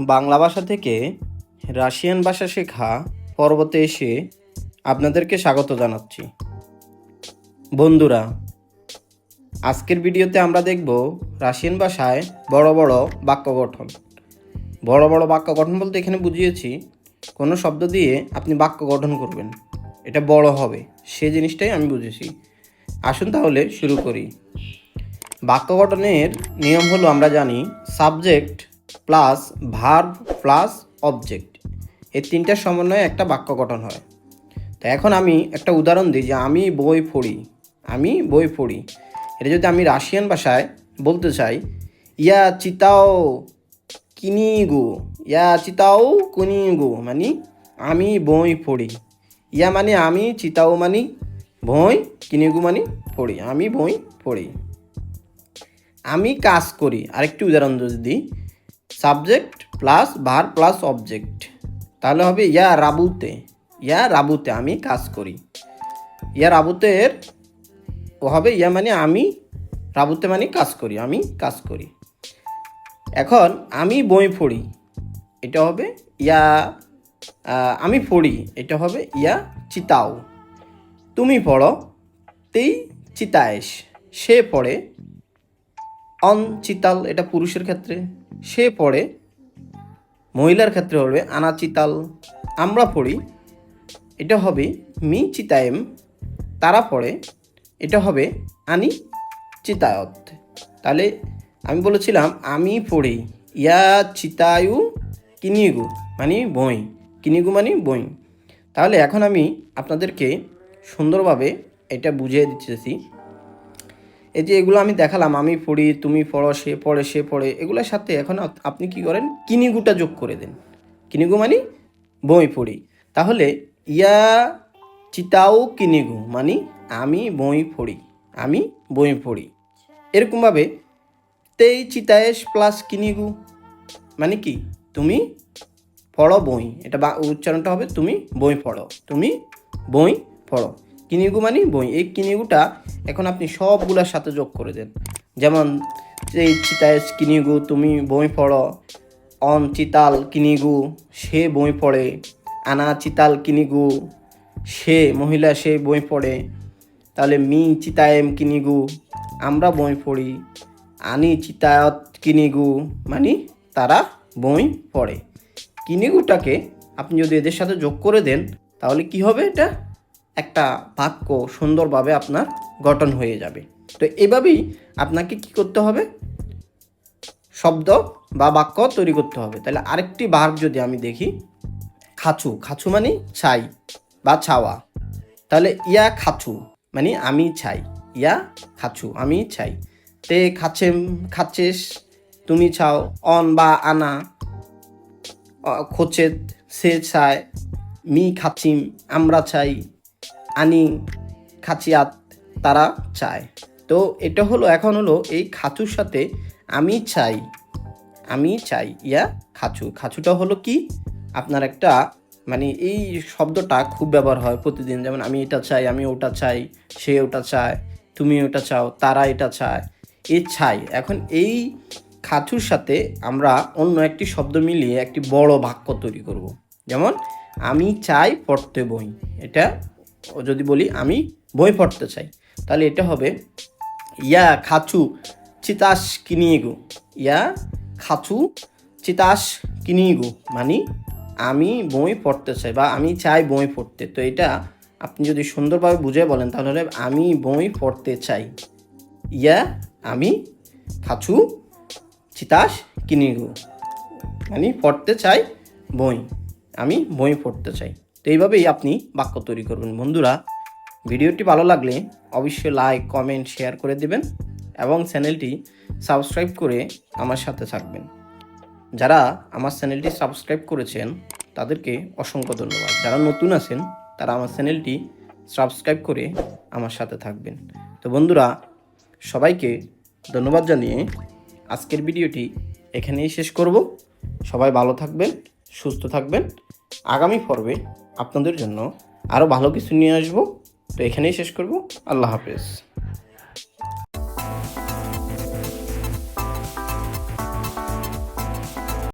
বাংলা ভাষা থেকে রাশিয়ান ভাষা শেখা পর্বতে এসে আপনাদেরকে স্বাগত জানাচ্ছি। বন্ধুরা, আজকের ভিডিওতে আমরা দেখব রাশিয়ান ভাষায় বড় বড় বাক্য গঠন। বড় বড় বাক্য গঠন বলতে এখানে বুঝিয়েছি, কোনো শব্দ দিয়ে আপনি বাক্য গঠন করবেন। এটা বড় হবে, সে জিনিসটাই আমি বুঝেছি। আসুন তাহলে শুরু করি। বাক্য গঠনের নিয়ম হলো আমরা জানি, subject plus verb plus object এই তিনটার সমন্বয়ে একটা বাক্য গঠন হয়। তো এখন আমি একটা উদাহরণ দিই যে আমি বই পড়ি, আমি বই পড়ি। এটা যদি আমি রাশিয়ান ভাষায় বলতে চাই, ইয়া চিতাও কিনিগু, ইয়া চিতাও কুনিগু মানে আমি বই পড়ি। ইয়া মানে আমি, চিতাও মানে বই, কিনিগু মানে পড়ি, আমি বই পড়ি। আমি কাজ করি। আরেকটি উদাহরণ যদি দিই subject plus verb plus object তাহলে হবে ইয়া রাবুতে। ইয়া রাবুতে আমি কাজ করি। ইয়া রাবুতের ও হবে ইয়া মানে আমি, রাবুতে মানে কাজ করি, আমি কাজ করি। এখন আমি বই পড়ি, এটা হবে ইয়া আমি পড়ি, এটা হবে ইয়া চিতাও। তুমি পড়ো, তেই চিতায়েস সে পড়ে অন চিতাল, এটা পুরুষের ক্ষেত্রে। সে পড়ে মহিলার ক্ষেত্রে হবে আনা চিতাল আমরা পড়ি, এটা হবে মি চিতায়েম তারা পড়ে, এটা হবে আনি চিতায়ত তাহলে আমি বলেছিলাম, আমি পড়ি, ইয়া চিতায়ু কিনিগু মানে বই, কিনিগু মানে বই। তাহলে এখন আমি আপনাদেরকে সুন্দরভাবে এটা বুঝিয়ে দিতেছি। এই যে এগুলো আমি দেখালাম, আমি পড়ি, তুমি পড়ো, সে পড়ে সে পড়ে, এগুলোর সাথে এখন আপনি কি করেন? কিনিগুটা যোগ করে দেন। কিনিগু মানে বই পড়ি। তাহলে, ইয়া চিতাও কিনিগু মানে আমি বই পড়ি, আমি বই পড়ি। এরকমভাবে, তেই চিতায়েস প্লাস কিনিগু মানে কি? তুমি পড়ো বই। এটা বা, উচ্চারণটা হবে তুমি বই পড়ো, তুমি বই পড়ো। কিনিগু মানে বই। এই কিনিগুটা এখন আপনি সবগুলোর সাথে যোগ করে দেন। যেমন এই চিতায়েস কিনিগু, তুমি বই পড়ো। অন চিতাল কিনিগু, সে বই পড়ে। আনা চিতাল কিনিগু, সে মহিলা সে বই পড়ে। তাহলে মি চিতায়েম কিনিগু, আমরা বই পড়ি। আনি চিতায়ত কিনিগু মানে তারা বই পড়ে। কিনিগুটাকে আপনি যদি এদের সাথে যোগ করে দেন, তাহলে কি হবে এটা? একটা বাক্য সুন্দরভাবে আপনার গঠন হয়ে যাবে। তো এভাবেই আপনাকে কি করতে হবে? শব্দ বা বাক্য তৈরি করতে হবে। তাহলে আরেকটি ভার্ব যদি আমি দেখি, খাচু। খাচু মানে ছাই বা ছাওয়া। তাহলে ইয়া খাচু মানে আমি ছাই। ইয়া খাচু, আমি ছাই। তে খাচেম, খাচেস, তুমি ছাও। অন বা আনা খোচেত সে চায় মি খাচিম, আমরা চাই আনি খাচিয়াত তারা চায়। তো এটা হলো, এখন হলো এই খাচুর সাথে আমি চাই আমি চাই, ইয়া খাচু। খাচুটা হলো কি? আপনার একটা মানে এই শব্দটা খুব ব্যবহার হয় প্রতিদিন। যেমন আমি এটা চাই, আমি ওটা চাই, সে ওটা চায়, তুমি ওটা চাও, তারা এটা চায়, এ চাই। এখন এই খাচুর সাথে আমরা অন্য একটি শব্দ মিলিয়ে একটি বড় বাক্য তৈরি করব। যেমন, আমি চাই পড়তে বই। এটা যদি বলি, আমি বই পড়তে চাই, তাহলে এটা হবে, ইয়া খাচু চিতাস কিনিগু ইয়া খাচু চিতাস কিনিগু মানে আমি বই পড়তে চাই বা আমি চাই বই পড়তে। তো এটা আপনি যদি সুন্দরভাবে বুঝে বলেন, তাহলে আমি বই পড়তে চাই। ইয়া, আমি খাচু চিতাস কিনিগু মানে পড়তে চাই বই, আমি বই পড়তে চাই। তো এইভাবেই আপনি বাক্য তৈরি করবেন। বন্ধুরা, ভিডিওটি ভালো লাগলে অবশ্যই লাইক কমেন্ট শেয়ার করে দেবেন এবং চ্যানেলটি সাবস্ক্রাইব করে আমার সাথে থাকবেন। যারা আমার চ্যানেলটি সাবস্ক্রাইব করেছেন, তাদেরকে অসংখ্য ধন্যবাদ। যারা নতুন আছেন, তারা আমার চ্যানেলটি সাবস্ক্রাইব করে আমার সাথে থাকবেন। তো বন্ধুরা, সবাইকে ধন্যবাদ জানিয়ে আজকের ভিডিওটি এখানেই শেষ করব। সবাই ভালো থাকবেন, সুস্থ থাকবেন। আগামী পর্বে আপনাদের জন্য আরও ভালো কিছু নিয়ে আসব। তো এখানেই শেষ করব। আল্লাহ হাফেজ।